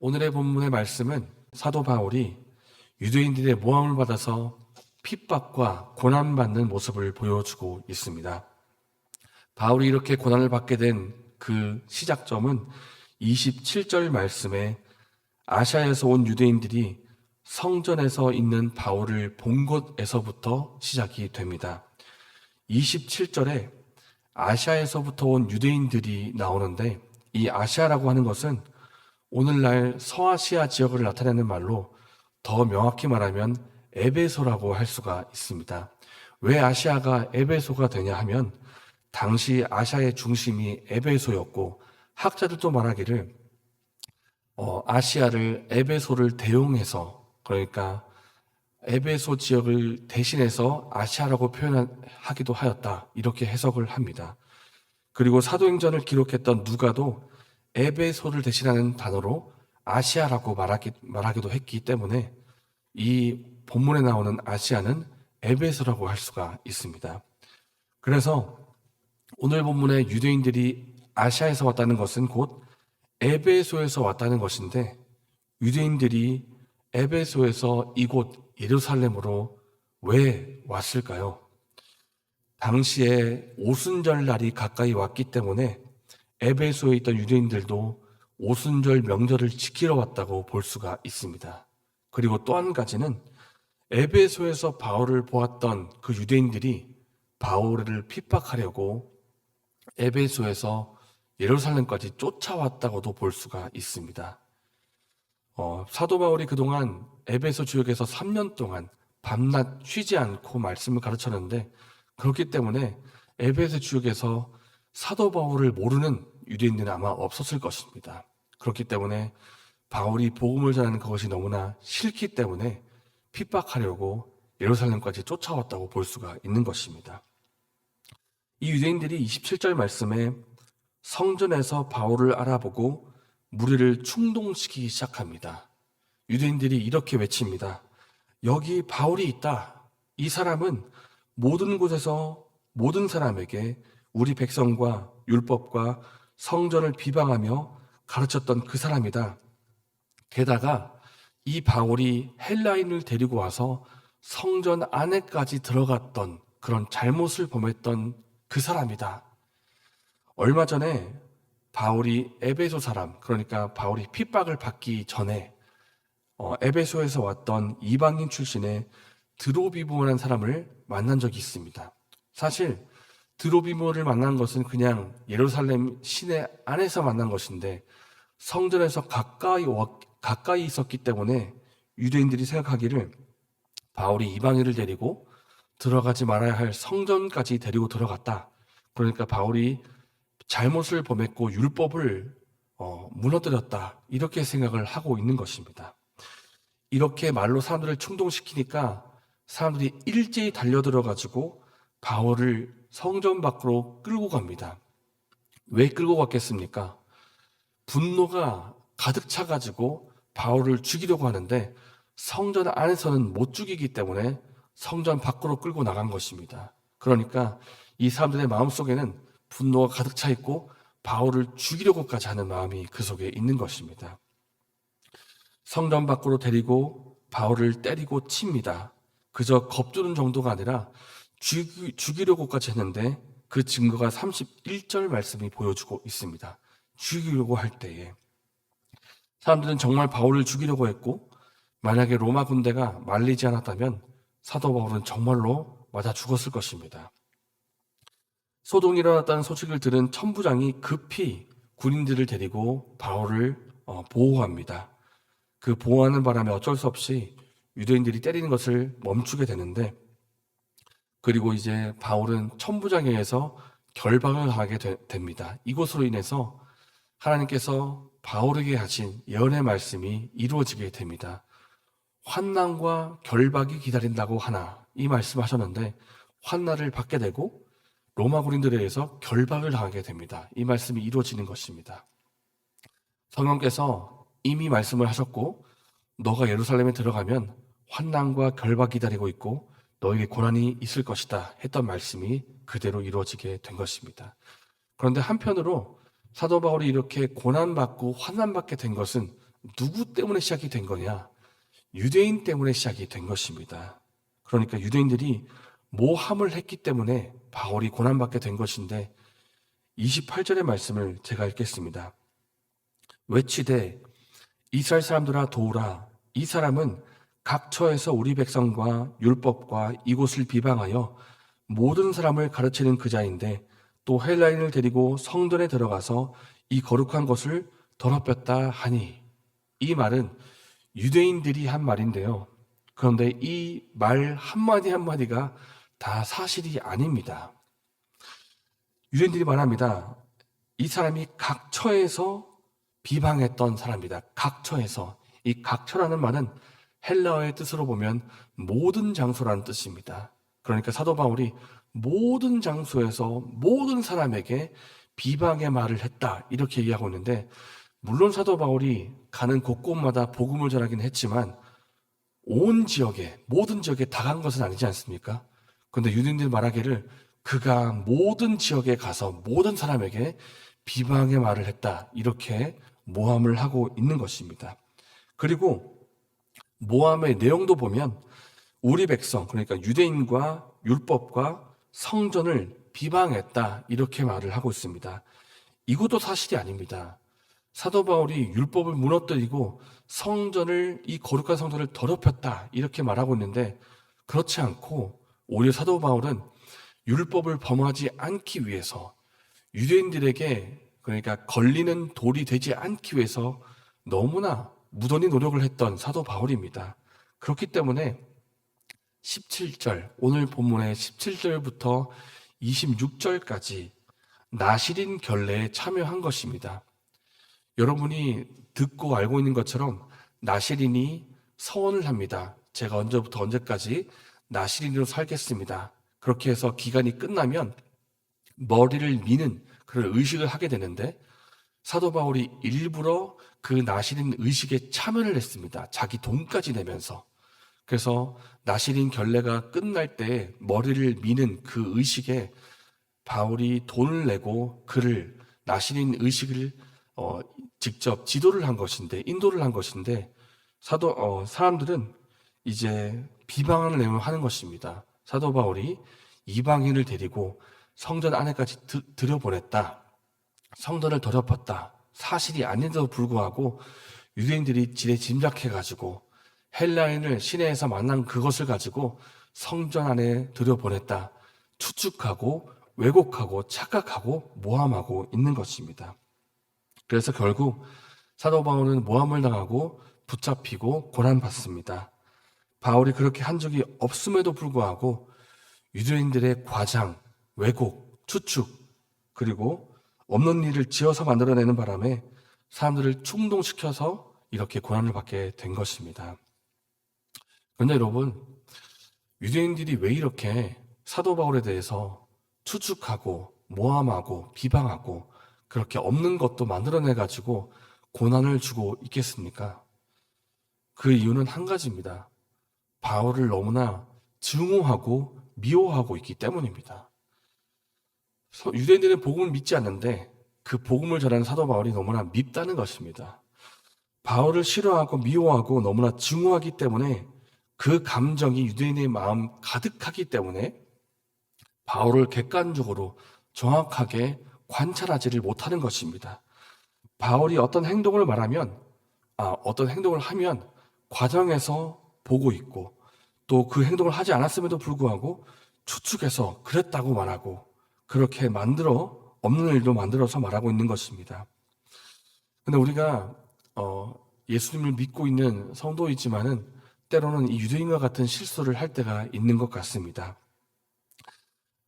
오늘의 본문의 말씀은 사도 바울이 유대인들의 모함을 받아서 핍박과 고난받는 모습을 보여주고 있습니다. 바울이 이렇게 고난을 받게 된 그 시작점은 27절 말씀에 아시아에서 온 유대인들이 성전에서 있는 바울을 본 곳에서부터 시작이 됩니다. 27절에 아시아에서부터 온 유대인들이 나오는데 이 아시아라고 하는 것은 오늘날 서아시아 지역을 나타내는 말로 더 명확히 말하면 에베소라고 할 수가 있습니다. 왜 아시아가 에베소가 되냐 하면 당시 아시아의 중심이 에베소였고 학자들도 말하기를 어, 아시아를 에베소를 대용해서 그러니까 에베소 지역을 대신해서 아시아라고 표현하기도 하였다. 이렇게 해석을 합니다. 그리고 사도행전을 기록했던 누가도 에베소를 대신하는 단어로 아시아라고 말하기, 말하기도 했기 때문에 이 본문에 나오는 아시아는 에베소라고 할 수가 있습니다. 그래서 오늘 본문에 유대인들이 아시아에서 왔다는 것은 곧 에베소에서 왔다는 것인데 유대인들이 에베소에서 이곳 예루살렘으로 왜 왔을까요? 당시에 오순절 날이 가까이 왔기 때문에 에베소에 있던 유대인들도 오순절 명절을 지키러 왔다고 볼 수가 있습니다. 그리고 또 한 가지는 에베소에서 바울을 보았던 그 유대인들이 바울을 핍박하려고 에베소에서 예루살렘까지 쫓아왔다고도 볼 수가 있습니다. 어, 사도 바울이 그동안 에베소 지역에서 3년 동안 밤낮 쉬지 않고 말씀을 가르쳤는데 그렇기 때문에 에베소 지역에서 사도 바울을 모르는 유대인들은 아마 없었을 것입니다. 그렇기 때문에 바울이 복음을 전하는 그것이 너무나 싫기 때문에 핍박하려고 예루살렘까지 쫓아왔다고 볼 수가 있는 것입니다. 이 유대인들이 27절 말씀에 성전에서 바울을 알아보고 무리를 충동시키기 시작합니다. 유대인들이 이렇게 외칩니다. 여기 바울이 있다. 이 사람은 모든 곳에서 모든 사람에게 우리 백성과 율법과 성전을 비방하며 가르쳤던 그 사람이다. 게다가 이 바울이 헬라인을 데리고 와서 성전 안에까지 들어갔던 그런 잘못을 범했던 그 사람이다. 얼마 전에 바울이 에베소 사람, 그러니까 바울이 핍박을 받기 전에 어, 에베소에서 왔던 이방인 출신의 드로비모라는 사람을 만난 적이 있습니다. 사실 드로비모를 만난 것은 그냥 예루살렘 시내 안에서 만난 것인데 성전에서 가까이 가까이 있었기 때문에 유대인들이 생각하기를 바울이 이방인을 데리고 들어가지 말아야 할 성전까지 데리고 들어갔다. 그러니까 바울이 잘못을 범했고 율법을 어, 무너뜨렸다. 이렇게 생각을 하고 있는 것입니다. 이렇게 말로 사람들을 충동시키니까 사람들이 일제히 달려들어가지고 바울을 성전 밖으로 끌고 갑니다. 왜 끌고 갔겠습니까? 분노가 가득 차가지고 바울을 죽이려고 하는데 성전 안에서는 못 죽이기 때문에 성전 밖으로 끌고 나간 것입니다. 그러니까 이 사람들의 마음속에는 분노가 가득 차 있고 바울을 죽이려고까지 하는 마음이 그 속에 있는 것입니다. 성전 밖으로 데리고 바울을 때리고 칩니다. 그저 겁주는 정도가 아니라 죽이, 죽이려고까지 했는데 그 증거가 31절 말씀이 보여주고 있습니다. 죽이려고 할 때에 사람들은 정말 바울을 죽이려고 했고 만약에 로마 군대가 말리지 않았다면 사도 바울은 정말로 맞아 죽었을 것입니다. 소동이 일어났다는 소식을 들은 천부장이 급히 군인들을 데리고 바울을 어, 보호합니다. 그 보호하는 바람에 어쩔 수 없이 유대인들이 때리는 것을 멈추게 되는데 그리고 이제 바울은 천부장에 의해서 결박을 하게 되, 됩니다. 이것으로 인해서 하나님께서 바울에게 하신 예언의 말씀이 이루어지게 됩니다. 환난과 결박이 기다린다고 하나 이 말씀하셨는데 환난을 받게 되고 로마 군인들에 의해서 결박을 당하게 됩니다. 이 말씀이 이루어지는 것입니다. 성령께서 이미 말씀을 하셨고 너가 예루살렘에 들어가면 환난과 결박 기다리고 있고 너에게 고난이 있을 것이다 했던 말씀이 그대로 이루어지게 된 것입니다. 그런데 한편으로 사도 바울이 이렇게 고난받고 환난받게 된 것은 누구 때문에 시작이 된 거냐? 유대인 때문에 시작이 된 것입니다. 그러니까 유대인들이 모함을 했기 때문에 바울이 고난받게 된 것인데 28절의 말씀을 제가 읽겠습니다. 외치되 이스라엘 사람들아 도우라 이 사람은 각처에서 우리 백성과 율법과 이곳을 비방하여 모든 사람을 가르치는 그자인데 또 헬라인을 데리고 성전에 들어가서 이 거룩한 것을 더럽혔다 하니 이 말은 유대인들이 한 말인데요. 그런데 이 말 한마디 한마디가 다 사실이 아닙니다. 유대인들이 말합니다. 이 사람이 각처에서 비방했던 사람이다. 각처에서. 이 각처라는 말은 헬라어의 뜻으로 보면 모든 장소라는 뜻입니다. 그러니까 사도 바울이 모든 장소에서 모든 사람에게 비방의 말을 했다. 이렇게 얘기하고 있는데, 물론 사도 바울이 가는 곳곳마다 복음을 전하긴 했지만, 온 지역에, 모든 지역에 다 간 것은 아니지 않습니까? 그런데 유대인들 말하기를 그가 모든 지역에 가서 모든 사람에게 비방의 말을 했다. 이렇게 모함을 하고 있는 것입니다. 그리고 모함의 내용도 보면 우리 백성, 그러니까 유대인과 율법과 성전을 비방했다. 이렇게 말을 하고 있습니다. 이것도 사실이 아닙니다. 사도 바울이 율법을 무너뜨리고 성전을, 이 거룩한 성전을 더럽혔다. 이렇게 말하고 있는데 그렇지 않고 오히려 사도 바울은 율법을 범하지 않기 위해서 유대인들에게 그러니까 걸리는 돌이 되지 않기 위해서 너무나 무던히 노력을 했던 사도 바울입니다. 그렇기 때문에 17절, 오늘 본문의 17절부터 26절까지 나시린 결례에 참여한 것입니다. 여러분이 듣고 알고 있는 것처럼 나시린이 서원을 합니다. 제가 언제부터 언제까지 나시린으로 살겠습니다. 그렇게 해서 기간이 끝나면 머리를 미는 그런 의식을 하게 되는데 사도 바울이 일부러 그 나시린 의식에 참여를 했습니다. 자기 돈까지 내면서. 그래서 나시린 결례가 끝날 때 머리를 미는 그 의식에 바울이 돈을 내고 그를 나시린 의식을 어, 직접 지도를 한 것인데 인도를 한 것인데 사도 어, 사람들은 이제 비방하는 내용을 하는 것입니다. 사도 바울이 이방인을 데리고 성전 안에까지 드, 들여보냈다. 성전을 더럽혔다. 사실이 아닌데도 불구하고 유대인들이 지레 짐작해가지고 헬라인을 시내에서 만난 그것을 가지고 성전 안에 들여보냈다. 추측하고 왜곡하고 착각하고 모함하고 있는 것입니다. 그래서 결국 사도 바울은 모함을 당하고 붙잡히고 고난받습니다. 바울이 그렇게 한 적이 없음에도 불구하고 유대인들의 과장, 왜곡, 추측, 그리고 없는 일을 지어서 만들어내는 바람에 사람들을 충동시켜서 이렇게 고난을 받게 된 것입니다. 그런데 여러분, 유대인들이 왜 이렇게 사도 바울에 대해서 추측하고 모함하고 비방하고 그렇게 없는 것도 만들어내 가지고 고난을 주고 있겠습니까? 그 이유는 한 가지입니다. 바울을 너무나 증오하고 미워하고 있기 때문입니다. 유대인들은 복음을 믿지 않는데 그 복음을 전하는 사도 바울이 너무나 밉다는 것입니다. 바울을 싫어하고 미워하고 너무나 증오하기 때문에 그 감정이 유대인의 마음 가득하기 때문에 바울을 객관적으로 정확하게 관찰하지를 못하는 것입니다. 바울이 어떤 행동을 말하면, 아, 어떤 행동을 하면 과정에서 보고 있고 또 그 행동을 하지 않았음에도 불구하고 추측해서 그랬다고 말하고 그렇게 만들어 없는 일도 만들어서 말하고 있는 것입니다. 근데 우리가 어, 예수님을 믿고 있는 성도이지만은 때로는 이 유대인과 같은 실수를 할 때가 있는 것 같습니다.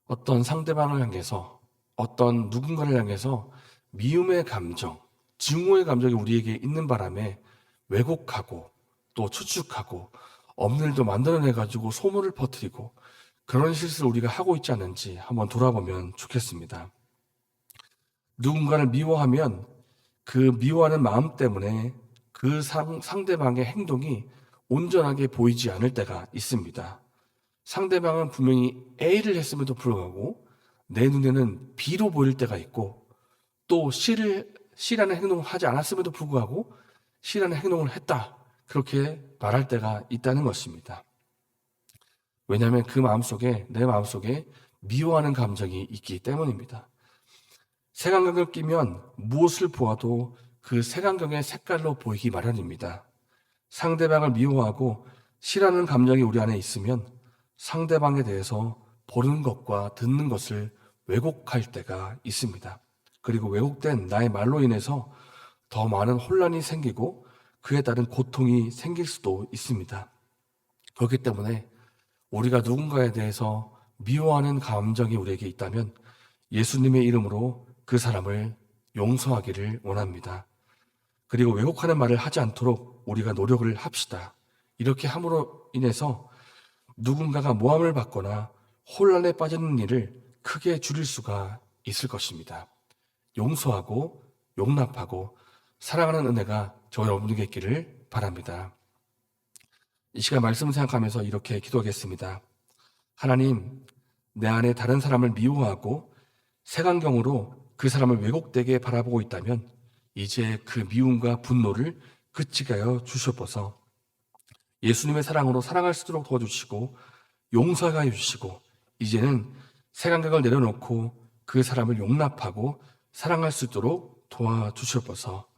어떤 상대방을 향해서 어떤 누군가를 향해서 미움의 감정, 증오의 감정이 우리에게 있는 바람에 왜곡하고 또 추측하고 없는 일도 만들어내 가지고 소문을 퍼뜨리고 그런 실수를 우리가 하고 있지 않은지 한번 돌아보면 좋겠습니다. 누군가를 미워하면 그 미워하는 마음 때문에 그 상, 상대방의 행동이 온전하게 보이지 않을 때가 있습니다. 상대방은 분명히 A를 했음에도 불구하고 내 눈에는 B로 보일 때가 있고 또 C를, C라는 행동을 하지 않았음에도 불구하고 싫어하는 행동을 했다. 그렇게 말할 때가 있다는 것입니다. 왜냐하면 그 마음속에, 내 마음속에 미워하는 감정이 있기 때문입니다. 색안경을 끼면 무엇을 보아도 그 색안경의 색깔로 보이기 마련입니다. 상대방을 미워하고 싫어하는 감정이 우리 안에 있으면 상대방에 대해서 보는 것과 듣는 것을 왜곡할 때가 있습니다. 그리고 왜곡된 나의 말로 인해서 더 많은 혼란이 생기고 그에 따른 고통이 생길 수도 있습니다. 그렇기 때문에 우리가 누군가에 대해서 미워하는 감정이 우리에게 있다면 예수님의 이름으로 그 사람을 용서하기를 원합니다. 그리고 왜곡하는 말을 하지 않도록 우리가 노력을 합시다. 이렇게 함으로 인해서 누군가가 모함을 받거나 혼란에 빠지는 일을 크게 줄일 수가 있을 것입니다. 용서하고 용납하고 사랑하는 은혜가 저와 여러분에게 있기를 바랍니다. 이 시간 말씀을 생각하면서 이렇게 기도하겠습니다. 하나님, 내 안에 다른 사람을 미워하고 색안경으로 그 사람을 왜곡되게 바라보고 있다면 이제 그 미움과 분노를 그치게 하여 주시옵소서. 예수님의 사랑으로 사랑할 수 있도록 도와주시고 용서하게 하여 주시고 이제는 색안경을 내려놓고 그 사람을 용납하고 사랑할 수 있도록 도와주시옵소서.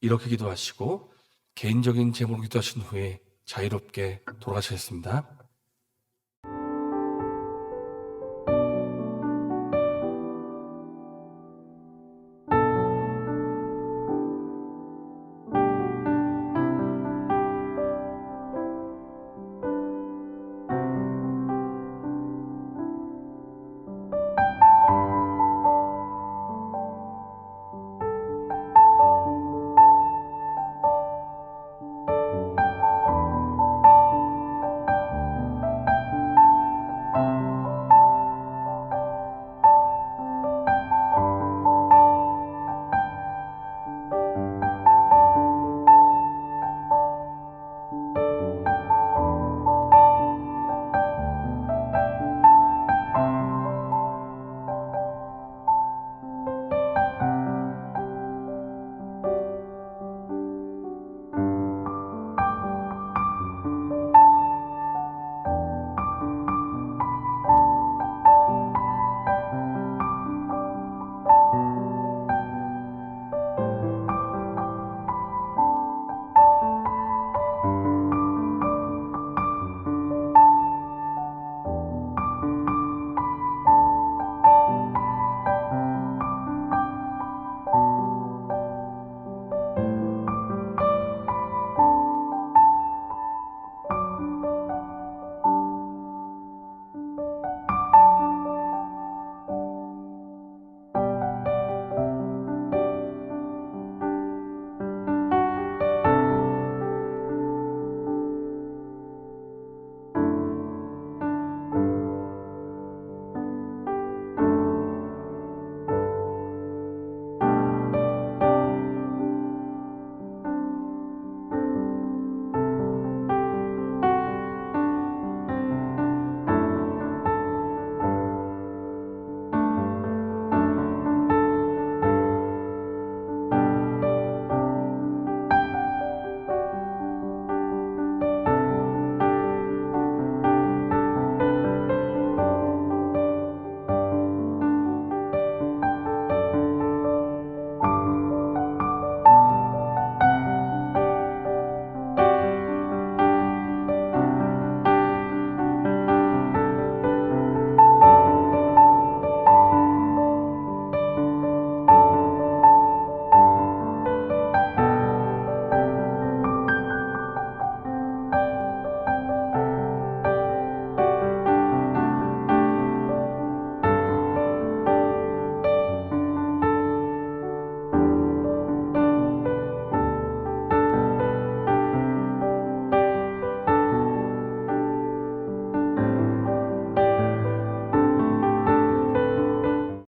이렇게 기도하시고 개인적인 제목으로 기도하신 후에 자유롭게 돌아가셨습니다.